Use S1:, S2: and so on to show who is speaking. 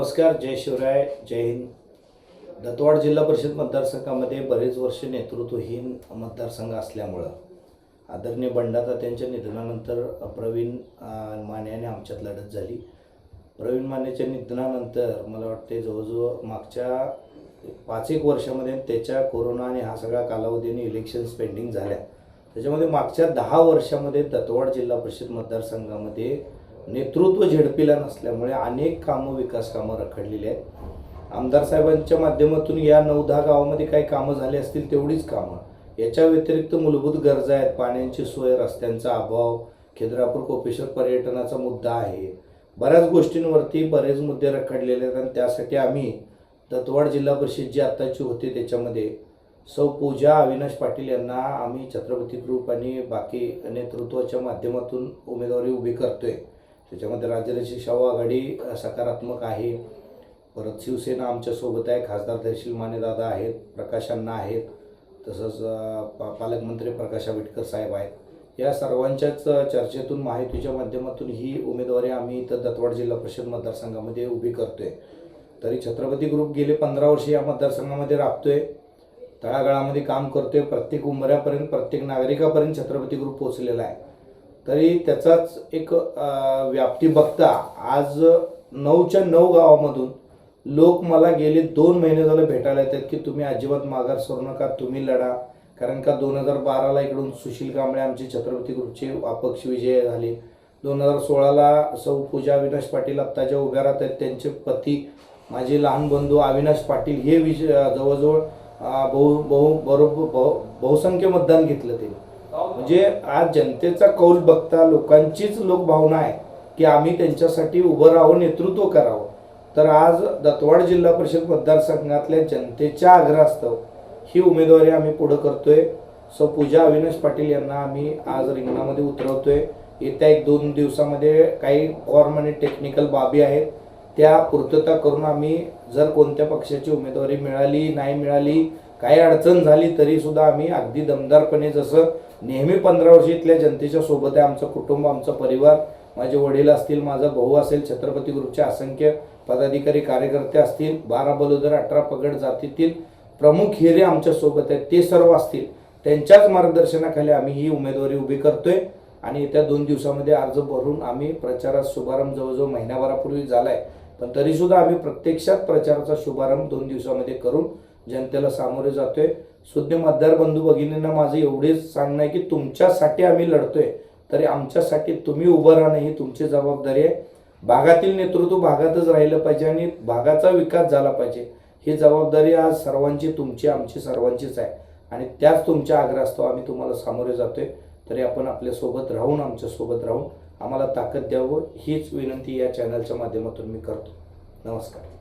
S1: नमस्कार जय शिवराय जय हिंद. दत्तवाड जिल्हा परिषद मतदारसंघामध्ये बरेच वर्ष नेतृत्वहीन मतदारसंघ असल्यामुळं आदरणीय बंडाता त्यांच्या निधनानंतर प्रवीण माने याने आमच्यात लढत झाली. प्रवीण मानेच्या निधनानंतर मला वाटते जवळजवळ मागच्या पाच एक वर्षामध्ये त्याच्या कोरोना आणि हा सगळा कालावधीने इलेक्शन पेंडिंग झाल्या. त्याच्यामध्ये मागच्या दहा वर्षामध्ये दत्तवाड जिल्हा परिषद मतदारसंघामध्ये नेतृत्व झेडपीला नसल्यामुळे अनेक कामं विकास कामं रखडलेली आहेत. आमदार साहेबांच्या माध्यमातून या नऊ दहा गावामध्ये काही कामं झाली असतील तेवढीच कामं. याच्या व्यतिरिक्त मूलभूत गरजा आहेत. पाण्याची सोय रस्त्यांचा अभाव खिद्रापूर कोपेश्वर पर्यटनाचा मुद्दा आहे. बऱ्याच गोष्टींवरती बरेच मुद्दे रखडलेले आहेत आणि त्यासाठी आम्ही दत्तवाड जिल्हा परिषद जी आत्ताची होती त्याच्यामध्ये सौ पूजा अविनाश पाटील यांना आम्ही छत्रपती ग्रुप आणि बाकी नेतृत्वाच्या माध्यमातून उमेदवारी उभी करतोय. त्याच्यामध्ये राज्यरक्षक शाहू आघाडी सकारात्मक आहे. परत शिवसेना आमच्यासोबत आहे. खासदार तहसील मानेदादा आहेत. प्रकाशांना आहेत. तसंच पा पालकमंत्री प्रकाश आंबेडकर साहेब आहेत. या सर्वांच्याच चर्चेतून माहितीच्या माध्यमातून ही उमेदवारी आम्ही इथं दत्तवाड जिल्हा परिषद मतदारसंघामध्ये उभी करतोय. तरी छत्रपती ग्रुप गेले पंधरा वर्षे या मतदारसंघामध्ये राबतोय. तळागाळामध्ये काम करतोय. प्रत्येक उंबऱ्यापर्यंत प्रत्येक नागरिकापर्यंत छत्रपती ग्रुप पोहोचलेला आहे. तरी त्याचाच एक व्याप्ती बघता आज नऊच्या नऊ गावामधून लोक मला गेले दोन महिने झाले भेटायला येतात की तुम्ही अजिबात माघार सोडू नका तुम्ही लढा. कारण का दोन हजार बाराला इकडून सुशील कांबळे आमचे छत्रपती ग्रुपचे अपक्ष विजय झाले. दोन हजार सोळाला सौ पूजा अविनाश पाटील आत्ता ज्या उभ्या राहत आहेत. त्यांचे पती माझे लहान बंधू अविनाश पाटील हे विजय जवळजवळ बहु बहु बरोबर बहु बहुसंख्य मतदान घेतलं ते म्हणजे आज जनतेचा कौल बघता लोकांचीच लोकभावना आहे की आम्ही त्यांच्यासाठी उभं राहावं नेतृत्व करावं. तर आज दत्तवाड जिल्हा परिषद मतदारसंघातल्या जनतेच्या आग्रहास्तव ही उमेदवारी आम्ही पुढं करतोय. सो पूजा अविनाश पाटील यांना आम्ही आज रिंगणामध्ये उतरवतोय. येत्या एक दोन दिवसामध्ये काही फॉर्म आणि टेक्निकल बाबी आहेत त्या पूर्तता करून आम्ही जर कोणत्या पक्षाची उमेदवारी मिळाली नाही मिळाली काही अडचण झाली तरी सुद्धा आम्ही अगदी दमदारपणे जसं नेहमी पंधरा वर्ष इथल्या जनतेच्या सोबत आहे आमचं कुटुंब आमचा परिवार माझे वडील असतील माझा भाऊ असेल छत्रपती ग्रुपचे असंख्य पदाधिकारी कार्यकर्ते असतील बारा बलोदर अठरा पगड जातीतील प्रमुख हिरे आमच्यासोबत आहेत ते सर्व असतील. त्यांच्याच मार्गदर्शनाखाली आम्ही ही उमेदवारी उभी करतोय आणि येत्या दोन दिवसामध्ये अर्ज भरून आम्ही प्रचारात शुभारंभ जवळजवळ महिन्याभरापूर्वी आहे पण तरीसुद्धा आम्ही प्रत्यक्षात प्रचाराचा शुभारंभ दोन दिवसामध्ये करून जनतेला सामोरे जातोय. सुज्ञ मतदार बंधू भगिनींना माझं एवढेच सांगणं आहे की तुमच्यासाठी आम्ही लढतोय. तरी आमच्यासाठी तुम्ही उभं राहणं ही तुमची जबाबदारी आहे. भागातील नेतृत्व भागातच राहिलं पाहिजे आणि भागाचा विकास झाला पाहिजे. ही जबाबदारी आज सर्वांची तुमची आमची सर्वांचीच आहे. आणि त्याच तुमच्या आग्रहास्तव आम्ही तुम्हाला सामोरे जातोय. तरी आपण आपल्यासोबत राहून आमच्यासोबत राहून आम्हाला ताकद द्यावं हीच विनंती या चॅनलच्या माध्यमातून मी करतो. नमस्कार.